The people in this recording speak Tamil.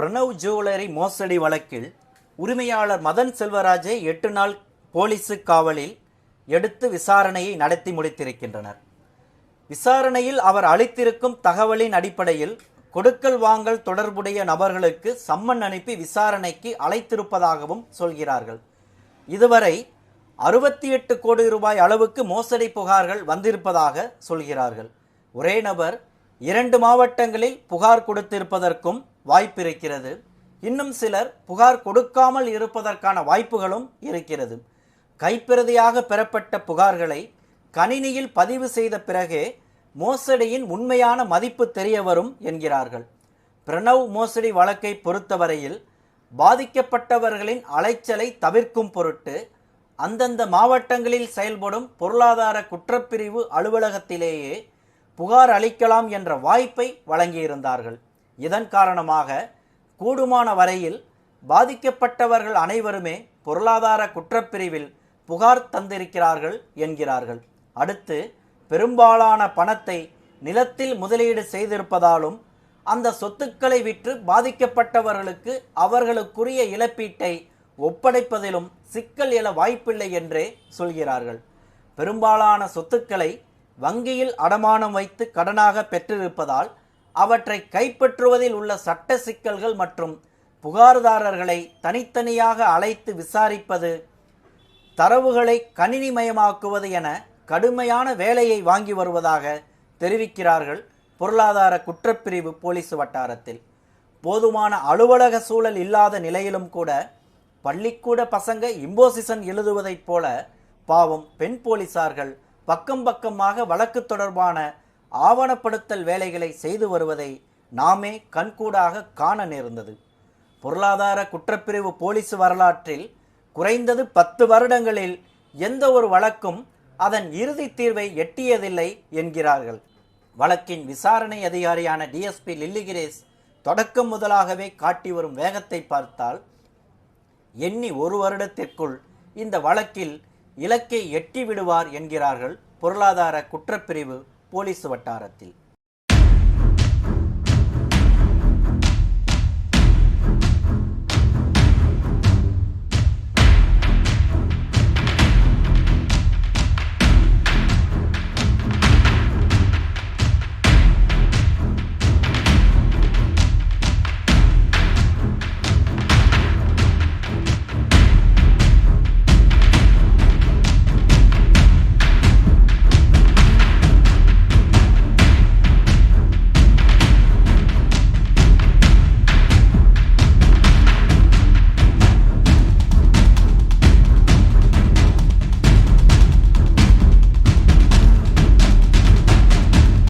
பிரணவ் ஜுவல்லரி மோசடி வழக்கில் உரிமையாளர் மதன் செல்வராஜை எட்டு நாள் போலீசு காவலில் எடுத்து விசாரணையை நடத்தி முடித்திருக்கின்றனர். விசாரணையில் அவர் அளித்திருக்கும் தகவலின் அடிப்படையில் கொடுக்கல் வாங்கல் தொடர்புடைய நபர்களுக்கு சம்மன் அனுப்பி விசாரணைக்கு அழைத்திருப்பதாகவும் சொல்கிறார்கள். இதுவரை அறுபத்தி எட்டு கோடி ரூபாய் அளவுக்கு மோசடி புகார்கள் வந்திருப்பதாக சொல்கிறார்கள். ஒரே நபர் இரண்டு மாவட்டங்களில் புகார் கொடுத்திருப்பதற்கும் வாய்ப்பிருக்கிறது. இன்னும் சிலர் புகார் கொடுக்காமல் இருப்பதற்கான வாய்ப்புகளும் இருக்கிறது. கைப்பிரதியாக பெறப்பட்ட புகார்களை கணினியில் பதிவு செய்த பிறகே மோசடியின் உண்மையான மதிப்பு தெரிய வரும் என்கிறார்கள். பிரணவ் மோசடி வழக்கை பொறுத்தவரையில் பாதிக்கப்பட்டவர்களின் அலைச்சலை தவிர்க்கும் பொருட்டு அந்தந்த மாவட்டங்களில் செயல்படும் பொருளாதார குற்றப்பிரிவு அலுவலகத்திலேயே புகார் அளிக்கலாம் என்ற வாய்ப்பை வழங்கியிருந்தார்கள். இதன் காரணமாக கூடுமான வரையில் பாதிக்கப்பட்டவர்கள் அனைவருமே பொருளாதார குற்றப்பிரிவில் புகார் தந்திருக்கிறார்கள் என்கிறார்கள். அடுத்து பெரும்பாலான பணத்தை நிலத்தில் முதலீடு செய்திருப்பதாலும் அந்த சொத்துக்களை விற்று பாதிக்கப்பட்டவர்களுக்கு அவர்களுக்குரிய இழப்பீட்டை ஒப்படைப்பதிலும் சிக்கல் எழ வாய்ப்பில்லை என்றே சொல்கிறார்கள். பெரும்பாலான சொத்துக்களை வங்கியில் அடமானம் வைத்து கடனாக பெற்றிருப்பதால் அவற்றை கைப்பற்றுவதில் உள்ள சட்ட சிக்கல்கள் மற்றும் புகார்தாரர்களை தனித்தனியாக அழைத்து விசாரிப்பது தரவுகளை கணினிமயமாக்குவது என கடுமையான வேலையை வாங்கி வருவதாக தெரிவிக்கிறார்கள் பொருளாதார குற்றப்பிரிவு போலீஸ் வட்டாரத்தில். போதுமான அலுவலக சூழல் இல்லாத நிலையிலும் கூட பள்ளிக்கூட பசங்க இம்போசிசன் எழுதுவதைப் போல பாவம் பெண் போலீசார்கள் பக்கம் பக்கமாக வழக்கு தொடர்பான ஆவணப்படுத்தல் வேலைகளை செய்து வருவதை நாமே கண்கூடாக காண நேர்ந்தது. பொருளாதார குற்றப்பிரிவு போலீஸ் வரலாற்றில் குறைந்தது பத்து வருடங்களில் எந்த ஒரு வழக்கும் அதன் இறுதி தீர்வை எட்டியதில்லை என்கிறார்கள். வழக்கின் விசாரணை அதிகாரியான டிஎஸ்பி லில்லிகிரேஸ் தொடக்கம் முதலாகவே காட்டி வரும் வேகத்தை பார்த்தால் எண்ணி ஒரு வருடத்திற்குள் இந்த வழக்கில் இலக்கை எட்டி விடுவார் என்கிறார்கள் பொருளாதார குற்றப்பிரிவு போலீஸ் வட்டாரத்தில்.